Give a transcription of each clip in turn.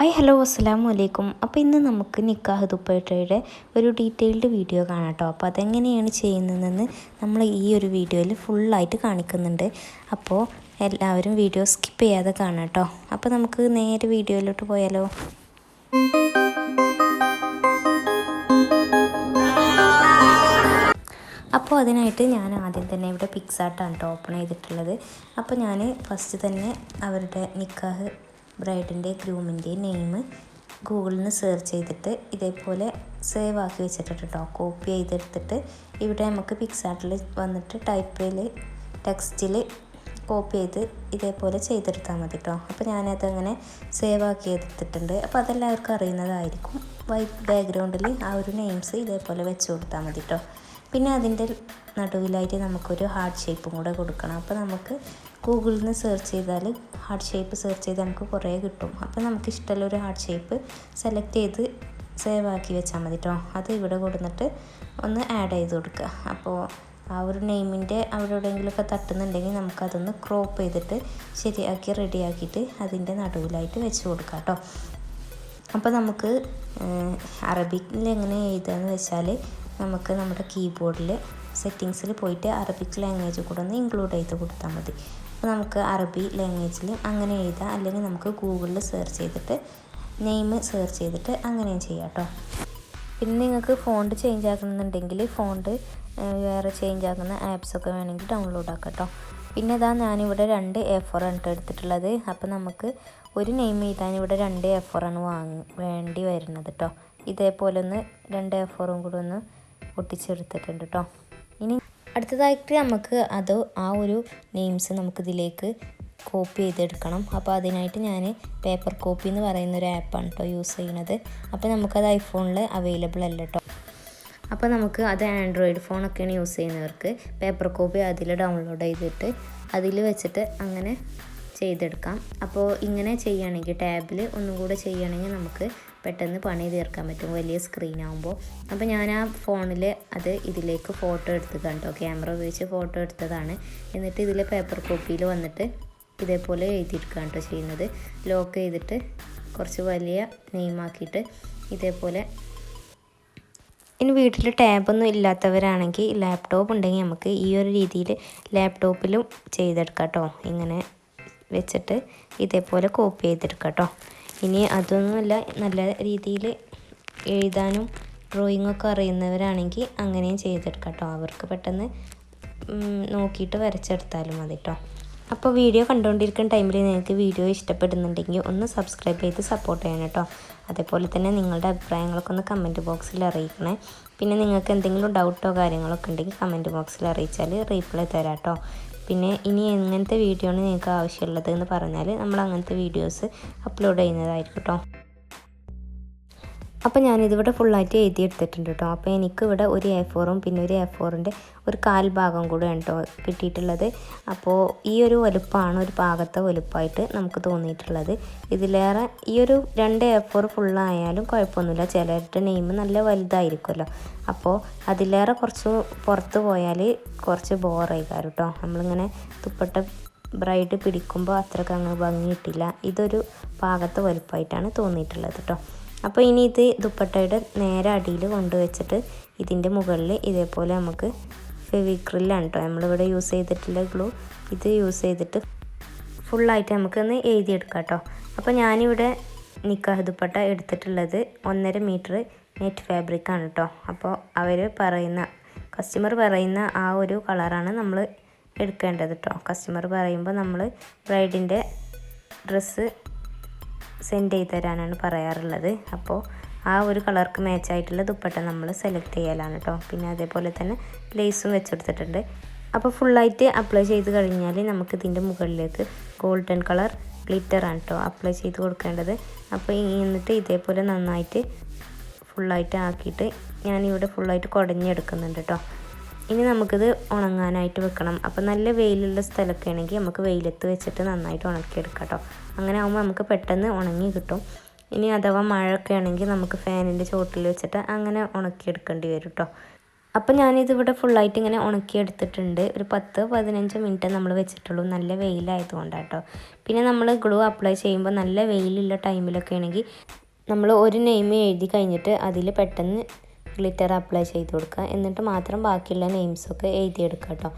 Hi hello അസ്സാം വലൈക്കും അപ്പോൾ ഇന്ന് നമുക്ക് നിക്കാഹ് ദുപ്പട്ടയുടെ ഒരു ഡീറ്റെയിൽഡ് വീഡിയോ കാണാം കേട്ടോ അപ്പോൾ അതെങ്ങനെയാണ് ചെയ്യുന്നതെന്ന് നമ്മൾ ഈ ഒരു വീഡിയോയിൽ ഫുള്ളായിട്ട് കാണിക്കുന്നുണ്ട്. അപ്പോൾ എല്ലാവരും വീഡിയോ സ്കിപ്പ് ചെയ്യാതെ കാണാം കേട്ടോ അപ്പോൾ നമുക്ക് നേരെ വീഡിയോയിലോട്ട് പോയാലോ? അപ്പോൾ അതിനായിട്ട് ഞാൻ ആദ്യം തന്നെ ഇവിടെ പിക്സാർട്ടാണ് കേട്ടോ ഓപ്പൺ ചെയ്തിട്ടുള്ളത്. അപ്പോൾ ഞാൻ ഫസ്റ്റ് തന്നെ അവരുടെ നിക്കാഹ് ബ്രൈഡിന്റെ ഗ്രൂമിന്റെ നെയിം ഗൂഗിളിൽ നിന്ന് സെർച്ച് ചെയ്തിട്ട് ഇതേപോലെ സേവ് ആക്കി വെച്ചിട്ടുണ്ട് കേട്ടോ. കോപ്പി ചെയ്തെടുത്തിട്ട് ഇവിടെ നമുക്ക് പിക്സാർട്ടിൽ വന്നിട്ട് ടൈപ്പിൽ ടെക്സ്റ്റിൽ കോപ്പി ചെയ്ത് ഇതേപോലെ ചെയ്തെടുത്താൽ മതി കേട്ടോ. അപ്പോൾ ഞാനതങ്ങനെ സേവ് ആക്കി എടുത്തിട്ടുണ്ട്. അപ്പോൾ അതെല്ലാവർക്കും അറിയുന്നതായിരിക്കും. വൈറ്റ് ബാക്ക്ഗ്രൗണ്ടിൽ ആ ഒരു നെയിംസ് ഇതേപോലെ വെച്ച് കൊടുത്താൽ മതി കേട്ടോ. പിന്നെ അതിന്റെ നടുവിലായിട്ട് നമുക്കൊരു ഹാർട്ട് ഷേപ്പും കൂടെ കൊടുക്കണം. അപ്പോൾ നമുക്ക് ഗൂഗിളിൽ നിന്ന് സെർച്ച് ചെയ്താൽ ഹാർട്ട് ഷേപ്പ് സെർച്ച് ചെയ്താൽ നമുക്ക് കുറേ കിട്ടും. അപ്പോൾ നമുക്ക് ഇഷ്ടമുള്ള ഒരു ഹാർട്ട് ഷേപ്പ് സെലക്ട് ചെയ്ത് സേവ് ആക്കി വെച്ചാൽ മതി കേട്ടോ അത് ഇവിടെ കൊടുത്തിട്ട് ഒന്ന് ആഡ് ചെയ്ത് കൊടുക്കുക. അപ്പോൾ ആ ഒരു നെയിമിന്റെ അവിടെ എവിടെയെങ്കിലുമൊക്കെ തട്ടുന്നുണ്ടെങ്കിൽ നമുക്കതൊന്ന് ക്രോപ്പ് ചെയ്തിട്ട് ശരിയാക്കി റെഡിയാക്കിയിട്ട് അതിന്റെ നടുവിലായിട്ട് വെച്ച് കൊടുക്കാം കേട്ടോ അപ്പോൾ നമുക്ക് അറബിക്കിൽ എങ്ങനെ എഴുതുകയെന്ന് വെച്ചാൽ നമുക്ക് നമ്മുടെ കീബോർഡിൽ സെറ്റിങ്സിൽ പോയിട്ട് അറബിക് ലാംഗ്വേജ് കൂടെ ഒന്ന് ഇൻക്ലൂഡ് ചെയ്ത് കൊടുത്താൽ മതി. അപ്പോൾ നമുക്ക് അറബി ലാംഗ്വേജിൽ അങ്ങനെ എഴുതാം. അല്ലെങ്കിൽ നമുക്ക് ഗൂഗിളിൽ സെർച്ച് ചെയ്തിട്ട് നെയിം സെർച്ച് ചെയ്തിട്ട് അങ്ങനെയും ചെയ്യാം കേട്ടോ. പിന്നെ നിങ്ങൾക്ക് ഫോണ്ട് ചേഞ്ച് ആക്കണമെന്നുണ്ടെങ്കിൽ ഫോണ്ട് വേറെ ചേഞ്ച് ആക്കുന്ന ആപ്സൊക്കെ വേണമെങ്കിൽ ഡൗൺലോഡ് ആക്കാം കേട്ടോ. പിന്നെ ഇതാ ഞാനിവിടെ രണ്ട് എ ഫോർ ആണ് എടുത്തിട്ടുള്ളത്. അപ്പോൾ നമുക്ക് ഒരു നെയിം എഴുതാൻ ഇവിടെ രണ്ട് എ ആണ് വാങ്ങി വേണ്ടി വരുന്നത് കേട്ടോ ഇതേപോലെ ഒന്ന് രണ്ട് എ ഫോറും കൂടെ ഒന്ന് ഒട്ടിച്ചെടുത്തിട്ടുണ്ട് കേട്ടോ ഇനി അടുത്തതായിട്ട് നമുക്ക് അത് ആ ഒരു നെയിംസ് നമുക്കിതിലേക്ക് കോപ്പി ചെയ്തെടുക്കണം. അപ്പോൾ അതിനായിട്ട് ഞാൻ പേപ്പർ കോപ്പി എന്ന് പറയുന്ന ഒരു ആപ്പാണ് കേട്ടോ യൂസ് ചെയ്യുന്നത്. അപ്പോൾ നമുക്കത് ഐഫോണിൽ അവൈലബിൾ അല്ല കേട്ടോ അപ്പോൾ നമുക്ക് അത് ആൻഡ്രോയിഡ് ഫോണൊക്കെയാണ് യൂസ് ചെയ്യുന്നവർക്ക് പേപ്പർ കോപ്പി അതിൽ ഡൗൺലോഡ് ചെയ്തിട്ട് അതിൽ വെച്ചിട്ട് അങ്ങനെ ചെയ്തെടുക്കാം. അപ്പോൾ ഇങ്ങനെ ചെയ്യുകയാണെങ്കിൽ ടാബിൽ ഒന്നും കൂടെ ചെയ്യുകയാണെങ്കിൽ നമുക്ക് പെട്ടെന്ന് പണി തീർക്കാൻ പറ്റും. വലിയ സ്ക്രീൻ ആകുമ്പോൾ അപ്പോൾ ഞാൻ ആ ഫോണിൽ അത് ഇതിലേക്ക് ഫോട്ടോ എടുത്തു കണ്ടോ. ക്യാമറ ഉപയോഗിച്ച് ഫോട്ടോ എടുത്തതാണ്. എന്നിട്ട് ഇതിൽ പേപ്പർ കോപ്പിയിൽ വന്നിട്ട് ഇതേപോലെ എഴുതിയിരിക്കുക കേട്ടോ ചെയ്യുന്നത്. ലോക്ക് ചെയ്തിട്ട് കുറച്ച് വലിയ നെയിമാക്കിയിട്ട് ഇതേപോലെ ഇനി വീട്ടിൽ ടാബൊന്നും ഇല്ലാത്തവരാണെങ്കിൽ ലാപ്ടോപ്പ് ഉണ്ടെങ്കിൽ നമുക്ക് ഈ ഒരു രീതിയിൽ ലാപ്ടോപ്പിലും ചെയ്തെടുക്കാം കേട്ടോ. ഇങ്ങനെ വെച്ചിട്ട് ഇതേപോലെ കോപ്പി ചെയ്തെടുക്കാം കേട്ടോ ഇനി അതൊന്നുമല്ല നല്ല രീതിയിൽ എഴുതാനും ഡ്രോയിങ്ങൊക്കെ അറിയുന്നവരാണെങ്കിൽ അങ്ങനെയും ചെയ്തെടുക്കാം കേട്ടോ അവർക്ക് പെട്ടെന്ന് നോക്കിയിട്ട് വരച്ചെടുത്താലും മതി കേട്ടോ അപ്പോൾ വീഡിയോ കണ്ടുകൊണ്ടിരിക്കുന്ന ടൈമിൽ നിങ്ങൾക്ക് വീഡിയോ ഇഷ്ടപ്പെടുന്നുണ്ടെങ്കിൽ ഒന്ന് സബ്സ്ക്രൈബ് ചെയ്ത് സപ്പോർട്ട് ചെയ്യണം കേട്ടോ. അതേപോലെ തന്നെ നിങ്ങളുടെ അഭിപ്രായങ്ങളൊക്കെ ഒന്ന് കമന്റ് ബോക്സിൽ അറിയിക്കണേ. പിന്നെ നിങ്ങൾക്ക് എന്തെങ്കിലും ഡൗട്ടോ കാര്യങ്ങളൊക്കെ ഉണ്ടെങ്കിൽ കമന്റ് ബോക്സിൽ അറിയിച്ചാൽ റീപ്ലൈ തരാം കേട്ടോ പിന്നെ ഇനി എങ്ങനത്തെ വീഡിയോ ആണ് നിങ്ങൾക്ക് ആവശ്യമുള്ളത് എന്ന് പറഞ്ഞാൽ നമ്മൾ അങ്ങനത്തെ വീഡിയോസ് അപ്ലോഡ് ചെയ്യുന്നതായിരിക്കും കേട്ടോ അപ്പോൾ ഞാനിതിവിടെ ഫുള്ളായിട്ട് എഴുതിയെടുത്തിട്ടുണ്ട് കേട്ടോ അപ്പോൾ എനിക്കിവിടെ ഒരു എ ഫോറും പിന്നെ ഒരു എ ഫോറിന്റെ ഒരു കാൽ ഭാഗം കൂടെ കേട്ടോ കിട്ടിയിട്ടുള്ളത്. അപ്പോൾ ഈ ഒരു വലുപ്പമാണ് ഒരു ഭാഗത്തെ വലുപ്പമായിട്ട് നമുക്ക് തോന്നിയിട്ടുള്ളത്. ഇതിലേറെ ഈ ഒരു രണ്ട് എ ഫോർ ഫുള്ളായാലും കുഴപ്പമൊന്നുമില്ല. ചിലരുടെ നെയിം നല്ല വലുതായിരിക്കുമല്ലോ. അപ്പോൾ അതിലേറെ കുറച്ച് പുറത്ത് പോയാൽ കുറച്ച് ബോറായിക്കാരും കേട്ടോ നമ്മളിങ്ങനെ തുപ്പട്ട ബ്രൈഡ് പിടിക്കുമ്പോൾ അത്രയ്ക്ക് അങ്ങ് ഭംഗി കിട്ടില്ല ഇതൊരു പാകത്തെ വലുപ്പമായിട്ടാണ് തോന്നിയിട്ടുള്ളത് കേട്ടോ അപ്പോൾ ഇനി ഇത് ദുപ്പട്ടയുടെ നേരെ അടിയിൽ കൊണ്ടുവച്ചിട്ട് ഇതിന്റെ മുകളിൽ ഇതേപോലെ നമുക്ക് ഫെവിക്രില്ലാണ് കേട്ടോ. നമ്മളിവിടെ യൂസ് ചെയ്തിട്ടുള്ള ഗ്ലൂ ഇത് യൂസ് ചെയ്തിട്ട് ഫുള്ളായിട്ട് നമുക്കൊന്ന് എഴുതിയെടുക്കാം കേട്ടോ. അപ്പോൾ ഞാനിവിടെ നിക്കാഹ് ദുപ്പട്ട എടുത്തിട്ടുള്ളത് ഒന്നര മീറ്റർ നെറ്റ് ഫാബ്രിക്കാണ് കേട്ടോ. അപ്പോൾ അവർ പറയുന്ന കസ്റ്റമർ പറയുന്ന ആ ഒരു കളറാണ് നമ്മൾ എടുക്കേണ്ടത് കേട്ടോ. കസ്റ്റമർ പറയുമ്പോൾ നമ്മൾ ബ്രൈഡിന്റെ ഡ്രസ്സ് സെൻഡ് ചെയ്ത് തരാനാണ് പറയാറുള്ളത്. അപ്പോൾ ആ ഒരു കളർക്ക് മാച്ചായിട്ടുള്ള ദുപ്പട്ട നമ്മൾ സെലക്ട് ചെയ്യലാണ് കേട്ടോ പിന്നെ അതേപോലെ തന്നെ ലേസും വെച്ചെടുത്തിട്ടുണ്ട്. അപ്പോൾ ഫുള്ളായിട്ട് അപ്ലൈ ചെയ്ത് കഴിഞ്ഞാൽ നമുക്ക് ഇതിന്റെ മുകളിലേക്ക് ഗോൾഡൻ കളർ ഗ്ലിറ്ററാണ് കേട്ടോ അപ്ലൈ ചെയ്ത് കൊടുക്കേണ്ടത്. അപ്പോൾ എന്നിട്ട് ഇതേപോലെ നന്നായിട്ട് ഫുള്ളായിട്ട് ആക്കിയിട്ട് ഞാനിവിടെ ഫുള്ളായിട്ട് കുടഞ്ഞെടുക്കുന്നുണ്ട് കേട്ടോ ഇനി നമുക്കിത് ഉണങ്ങാനായിട്ട് വെക്കണം. അപ്പോൾ നല്ല വെയിലുള്ള സ്ഥലമൊക്കെ ആണെങ്കിൽ നമുക്ക് വെയിലത്ത് വെച്ചിട്ട് നന്നായിട്ട് ഉണക്കിയെടുക്കാം കേട്ടോ. അങ്ങനെ ആകുമ്പോൾ നമുക്ക് പെട്ടെന്ന് ഉണങ്ങി കിട്ടും. ഇനി അഥവാ മഴയൊക്കെ ആണെങ്കിൽ നമുക്ക് ഫാനിന്റെ ചോട്ടിൽ വെച്ചിട്ട് അങ്ങനെ ഉണക്കിയെടുക്കേണ്ടി വരും കേട്ടോ. അപ്പോൾ ഞാനിതിവിടെ ഫുള്ളായിട്ട് ഇങ്ങനെ ഉണക്കിയെടുത്തിട്ടുണ്ട്. ഒരു പത്ത് പതിനഞ്ച് മിനിറ്റ് നമ്മൾ വെച്ചിട്ടുള്ളൂ. നല്ല വെയിലായതുകൊണ്ടാണ് കേട്ടോ. പിന്നെ നമ്മൾ ഗ്ലൂ അപ്ലൈ ചെയ്യുമ്പോൾ നല്ല വെയിലുള്ള ടൈമിലൊക്കെ ആണെങ്കിൽ നമ്മൾ ഒരു നെയിം എഴുതി കഴിഞ്ഞിട്ട് അതിൽ പെട്ടെന്ന് ഗ്ലിറ്റർ അപ്ലൈ ചെയ്ത് കൊടുക്കുക. എന്നിട്ട് മാത്രം ബാക്കിയുള്ള നെയിംസൊക്കെ എഴുതിയെടുക്കുക കേട്ടോ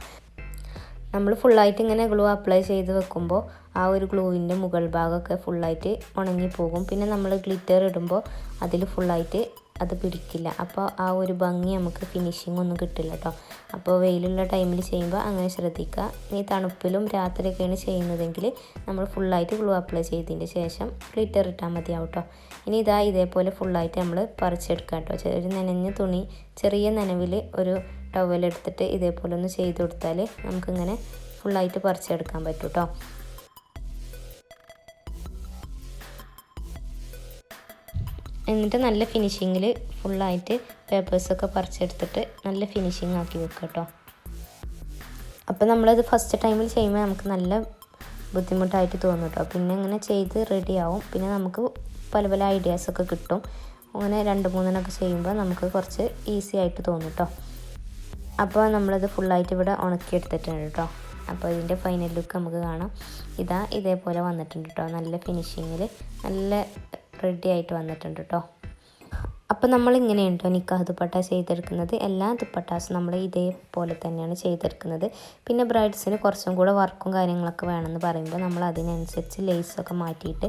നമ്മൾ ഫുള്ളായിട്ട് ഇങ്ങനെ ഗ്ലൂ അപ്ലൈ ചെയ്ത് വെക്കുമ്പോൾ ആ ഒരു ഗ്ലൂവിന്റെ മുകൾ ഭാഗമൊക്കെ ഫുള്ളായിട്ട് ഉണങ്ങി പോകും പിന്നെ നമ്മൾ ഗ്ലിറ്റർ ഇടുമ്പോൾ അതിൽ ഫുള്ളായിട്ട് അത് പിടിക്കില്ല. അപ്പോൾ ആ ഒരു ഭംഗി നമുക്ക് ഫിനിഷിംഗ് ഒന്നും കിട്ടില്ല കേട്ടോ അപ്പോൾ വെയിലുള്ള ടൈമിൽ ചെയ്യുമ്പോൾ അങ്ങനെ ശ്രദ്ധിക്കുക ഇനി തണുപ്പിലും രാത്രിയൊക്കെയാണ് ചെയ്യുന്നതെങ്കിൽ നമ്മൾ ഫുള്ളായിട്ട് ഗ്ലൂ അപ്ലൈ ചെയ്തതിന് ശേഷം ഗ്ലിറ്റർ ഇട്ടാൽ മതിയാവും കേട്ടോ ഇനി ഇതാ ഇതേപോലെ ഫുള്ളായിട്ട് നമ്മൾ പറിച്ചെടുക്കുക കേട്ടോ ഒരു നനഞ്ഞ തുണി ചെറിയ നനവിൽ ഒരു ടവലെടുത്തിട്ട് ഇതേപോലെ ഒന്ന് ചെയ്ത് കൊടുത്താൽ നമുക്കിങ്ങനെ ഫുള്ളായിട്ട് പറിച്ചെടുക്കാൻ പറ്റും കേട്ടോ എന്നിട്ട് നല്ല ഫിനിഷിങ്ങിൽ ഫുള്ളായിട്ട് പേപ്പേഴ്സൊക്കെ പറിച്ചെടുത്തിട്ട് നല്ല ഫിനിഷിങ് ആക്കി വെക്കുക കേട്ടോ അപ്പോൾ നമ്മളത് ഫസ്റ്റ് ടൈമിൽ ചെയ്യുമ്പോൾ നമുക്ക് നല്ല ബുദ്ധിമുട്ടായിട്ട് തോന്നും കേട്ടോ പിന്നെ ഇങ്ങനെ ചെയ്ത് റെഡിയാവും പിന്നെ നമുക്ക് പല പല ഐഡിയാസൊക്കെ കിട്ടും. അങ്ങനെ രണ്ട് മൂന്നെണ്ണമൊക്കെ ചെയ്യുമ്പോൾ നമുക്ക് കുറച്ച് ഈസി ആയിട്ട് തോന്നും കേട്ടോ അപ്പോൾ നമ്മളത് ഫുള്ളായിട്ട് ഇവിടെ ഉണക്കിയെടുത്തിട്ടുണ്ട് കേട്ടോ അപ്പോൾ ഇതിന്റെ ഫൈനൽ ലുക്ക് നമുക്ക് കാണാം. ഇതാ ഇതേപോലെ വന്നിട്ടുണ്ട് കേട്ടോ നല്ല ഫിനിഷിങ്ങിൽ നല്ല റെഡി ആയിട്ട് വന്നിട്ടുണ്ട് കേട്ടോ അപ്പോൾ ഇങ്ങനെയാണ് കേട്ടോ നിക്കാഹ് ദുപ്പട്ട ചെയ്തെടുക്കുന്നത്. എല്ലാ ദുപ്പട്ടാസും നമ്മൾ ഇതേപോലെ തന്നെയാണ് ചെയ്തെടുക്കുന്നത്. പിന്നെ ബ്രൈഡ്സിന് കുറച്ചും കൂടെ വർക്കും കാര്യങ്ങളൊക്കെ വേണമെന്ന് പറയുമ്പോൾ നമ്മൾ അതിനനുസരിച്ച് ലേസൊക്കെ മാറ്റിയിട്ട്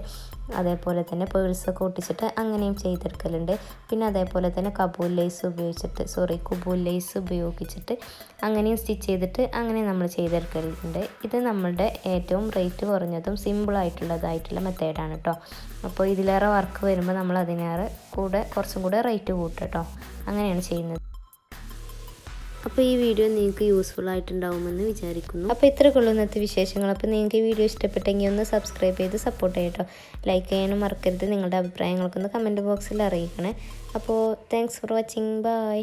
അതേപോലെ തന്നെ പേഴ്സൊക്കെ ഒട്ടിച്ചിട്ട് അങ്ങനെയും ചെയ്തെടുക്കലുണ്ട്. പിന്നെ അതേപോലെ തന്നെ കബൂൽ ലേസ് ഉപയോഗിച്ചിട്ട് സോറി കുബൂൽ ലേസ് ഉപയോഗിച്ചിട്ട് അങ്ങനെയും സ്റ്റിച്ച് ചെയ്തിട്ട് അങ്ങനെ നമ്മൾ ചെയ്തെടുക്കലുണ്ട്. ഇത് നമ്മളുടെ ഏറ്റവും റേറ്റ് കുറഞ്ഞതും സിമ്പിളായിട്ടുള്ളതായിട്ടുള്ള മെത്തേഡാണ് കേട്ടോ അപ്പോൾ ഇതിലേറെ വർക്ക് വരുമ്പോൾ നമ്മൾ അതിനേറെ കൂടെ കുറച്ചും കൂടെ റേറ്റ് കൂട്ടും കേട്ടോ. അങ്ങനെയാണ് ചെയ്യുന്നത്. അപ്പോൾ ഈ വീഡിയോ നിങ്ങൾക്ക് യൂസ്ഫുൾ ആയിട്ടുണ്ടാവുമെന്ന് വിചാരിക്കുന്നു. അപ്പോൾ ഇത്ര ഉള്ളൂ ഇന്നത്തെ വിശേഷങ്ങൾ. അപ്പോൾ നിങ്ങൾക്ക് ഈ വീഡിയോ ഇഷ്ടപ്പെട്ടെങ്കിൽ ഒന്ന് സബ്സ്ക്രൈബ് ചെയ്ത് സപ്പോർട്ട് ചെയ്യട്ടോ ലൈക്ക് ചെയ്യാനും മറക്കരുത്. നിങ്ങളുടെ അഭിപ്രായങ്ങൾക്കൊന്ന് കമന്റ് ബോക്സിൽ അറിയിക്കണേ. അപ്പോൾ താങ്ക്സ് ഫോർ വാച്ചിങ് ബൈ